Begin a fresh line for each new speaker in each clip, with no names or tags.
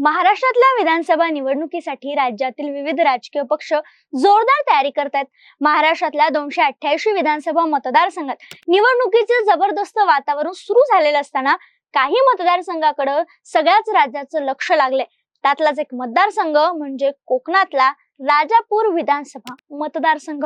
महाराष्ट्रातल्या विधानसभा निवडणुकीसाठी राज्यातील विविध राजकीय पक्ष जोरदार तयारी करतायत. महाराष्ट्रातल्या दोनशे अठ्ठ्याऐंशी विधानसभा मतदारसंघात निवडणुकीचे जबरदस्त वातावरण सुरू झालेलं असताना काही मतदारसंघाकडे सगळ्याच राज्याचं लक्ष लागले त्यातलाच एक मतदारसंघ म्हणजे कोकणातला राजापूर विधानसभा मतदारसंघ.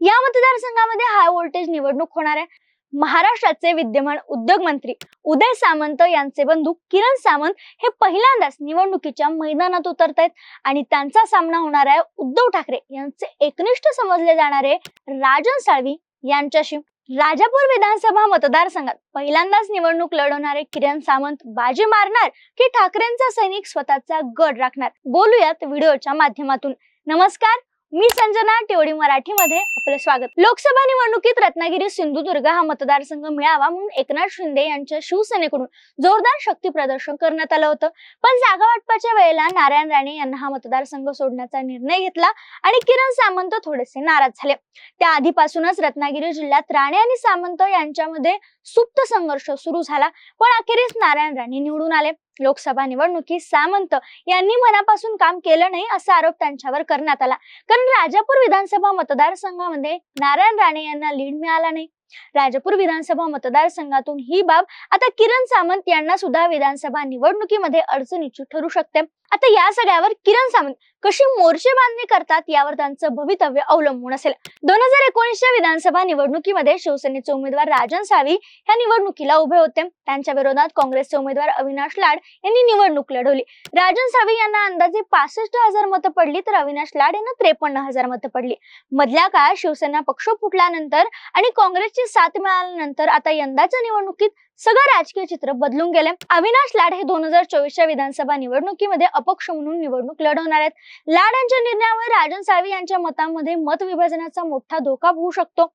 या मतदारसंघामध्ये हाय व्होल्टेज निवडणूक होणार आहे. महाराष्ट्राचे विद्यमान उद्योग मंत्री उदय सामंत यांचे बंधू किरण सामंत हे पहिल्यांदाच निवडणुकीच्या मैदानात उतरत आहेत आणि त्यांचा सामना होणार आहे उद्धव ठाकरे यांचे एकनिष्ठ समजले जाणारे राजन साळवी यांच्याशी. राजापूर विधानसभा मतदारसंघात पहिल्यांदाच निवडणूक लढवणारे किरण सामंत बाजी मारणार की ठाकरेंचा सैनिक स्वतःचा गड राखणार? बोलूयात व्हिडिओच्या माध्यमातून. नमस्कार मी संजना टेवडी मराठीमध्ये आपले स्वागत. लोकसभा निवडणुकीत रत्नागिरी सिंधुदुर्ग हा मतदारसंघ मिळावा म्हणून एकनाथ शिंदे यांच्या शिवसेनेकडून जोरदार शक्ती प्रदर्शन करण्यात आलं होतं. पण जागा वाटपाच्या वेळेला नारायण राणे यांना हा मतदारसंघ सोडण्याचा निर्णय घेतला आणि किरण सामंत थोडेसे नाराज झाले. त्या आधीपासूनच रत्नागिरी जिल्ह्यात राणे आणि सामंत यांच्यामध्ये सुप्त संघर्ष सुरू झाला पण अखेरीस नारायण राणे निवडून आले. लोकसभा निवडणुकीत सामंत यांनी मनापासून काम केलं नाही असा आरोप त्यांच्यावर करण्यात आला. कारण राजापूर विधानसभा मतदारसंघामध्ये नारायण राणे यांना लीड मिळाला नाही. राजापूर विधानसभा मतदारसंघातून ही बाब आता किरण सामंत यांना सुद्धा विधानसभा निवडणुकीमध्ये अडचणीची ठरू शकते. आता या सगळ्यावर किरण सामंत कशी मोर्चे बांधणी करतात यावर त्यांचं भवितव्य अवलंबून असेल. दोन हजार एकोणीसच्या विधानसभा निवडणुकीमध्ये शिवसेनेचे उमेदवार राजन साळवी ह्या निवडणुकीला उभे होते. त्यांच्या विरोधात काँग्रेसचे उमेदवार अविनाश लाड यांनी निवडणूक लढवली. राजन साळवी यांना अंदाजे पासष्ट हजार मतं पडली तर अविनाश लाड यांना त्रेपन्न हजार मतं पडली. मधल्या काळात शिवसेना पक्ष फुटल्यानंतर आणि काँग्रेसची साथ मिळाल्यानंतर आता यंदाच्या निवडणुकीत सगळं राजकीय चित्र बदलून गेले अविनाश लाड हे दोन हजार चोवीसच्या विधानसभा निवडणुकीमध्ये अपक्ष म्हणून निवडणूक लढवणार आहेत. लाड यांच्या निर्णयावर राजन साळवी यांच्या मतांमध्ये मत विभाजनाचा मोठा धोका होऊ शकतो.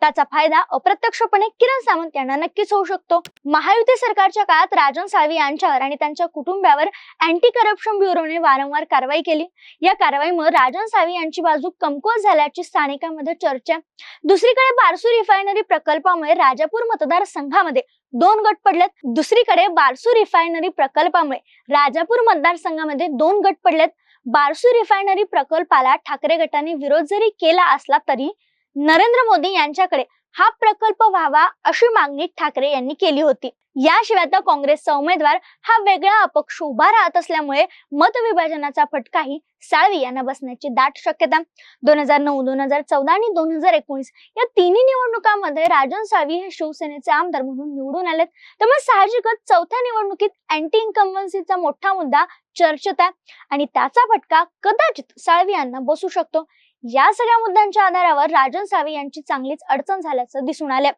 त्याचा फायदा अप्रत्यक्षपणे किरण सावंत यांना नक्कीच होऊ शकतो. महायुती सरकारच्या काळात राजन साळवी यांच्यावर आणि त्यांच्या कुटुंबावर अँटी करप्शन ब्युरोने वारंवार कारवाई केली. या कारवाईमुळे राजन साळवी यांची बाजू कमकुवत झाल्याची स्थानिकांमध्ये चर्चा. दुसरीकडे बारसू रिफायनरी प्रकल्पामुळे राजापूर मतदारसंघामध्ये दोन गट पडलेत. दुसरीकडे बारसू रिफायनरी प्रकल्पामुळे राजापूर मतदारसंघामध्ये दोन गट पडलेत. बारसू रिफायनरी प्रकल्पाला ठाकरे गटाने विरोध जरी केला असला तरी नरेंद्र मोदी यांच्याकडे हा प्रकल्प व्हावा अशी मागणी ठाकरे यांनी केली होती. याशिवाय आता काँग्रेसचा उमेदवार हा वेगळा अपक्ष उभा राहत असल्यामुळे मतविभाजनाचा फटकाही साळवी यांना बसण्याची दाट शक्यता. दोन हजार नऊ दोन हजार चौदा आणि दोन हजार एकोणीस या तिन्ही निवडणुकांमध्ये राजन साळवी हे शिवसेनेचे आमदार म्हणून निवडून आलेत. त्यामुळे साहजिकच चौथ्या निवडणुकीत अँटी इन्कम्बन्सीचा मोठा मुद्दा चर्चेत आहे. आणि त्याचा फटका कदाचित साळवी यांना बसू शकतो. या सगळ्या मुद्द्यांच्या आधारावर राजन साळवी यांची चांगलीच अडचण झाल्याचं दिसून आले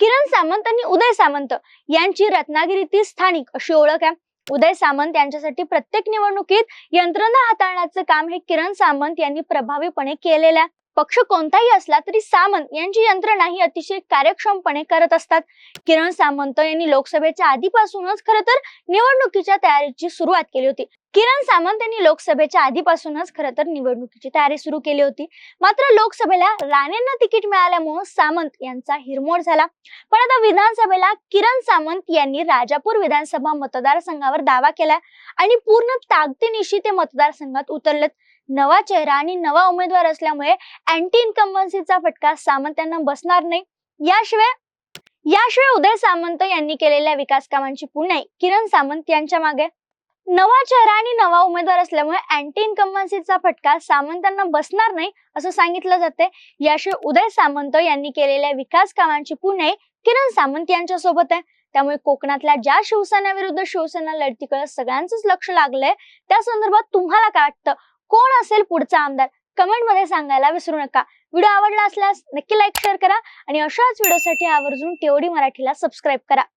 किरण सामंत आणि उदय सामंत यांची रत्नागिरीतील स्थानिक अशी ओळख आहे. उदय सामंत यांच्यासाठी प्रत्येक निवडणुकीत यंत्रणा हाताळण्याचं काम हे किरण सामंत यांनी प्रभावीपणे केलेलं आहे. पक्ष कोणताही असला तरी सामंत यांची यंत्रणा ही अतिशय कार्यक्षमपणे करत असतात. किरण सामंत यांनी लोकसभेच्या आधीपासूनच खर तर निवडणुकीच्या तयारीची सुरुवात केली होती. किरण सामंत यांनी लोकसभेच्या आधीपासूनच खरं तर निवडणुकीची तयारी सुरू केली होती. मात्र लोकसभेला राणेंना तिकीट मिळाल्यामुळे सामंत यांचा हिरमोड झाला. पण आता विधानसभेला किरण सामंत यांनी राजापूर विधानसभा मतदारसंघावर दावा केला आणि पूर्ण ताकदीनिशी ते मतदारसंघात उतरलेत. नवा चेहरा आणि नवा उमेदवार असल्यामुळे अँटी इन्कम्बन्सीचा फटका सामंत यांना बसणार नाही. याशिवाय याशिवाय उदय सामंत यांनी केलेल्या विकास कामांची पुणे किरण सामंत यांच्या मागे. नवा चेहरा आणि नवा उमेदवार असल्यामुळे अँटी इन्कम्बन्सीचा फटका सामंतांना बसणार नाही असं सांगितलं जाते. याशिवाय उदय सामंत यांनी केलेल्या विकास कामांची पुणे किरण सामंत यांच्या सोबत आहे. त्यामुळे कोकणातल्या ज्या शिवसेनेविरुद्ध शिवसेना लढतीकडे सगळ्यांच लक्ष लागलंय त्या संदर्भात तुम्हाला काय वाटतं? कोण असेल पुढचा आमदार? कमेंटमध्ये सांगायला विसरू नका. व्हिडिओ आवडला असल्यास नक्की लाईक शेअर करा आणि अशाच व्हिडिओसाठी आवर्जून टेवडी मराठीला सबस्क्राईब करा.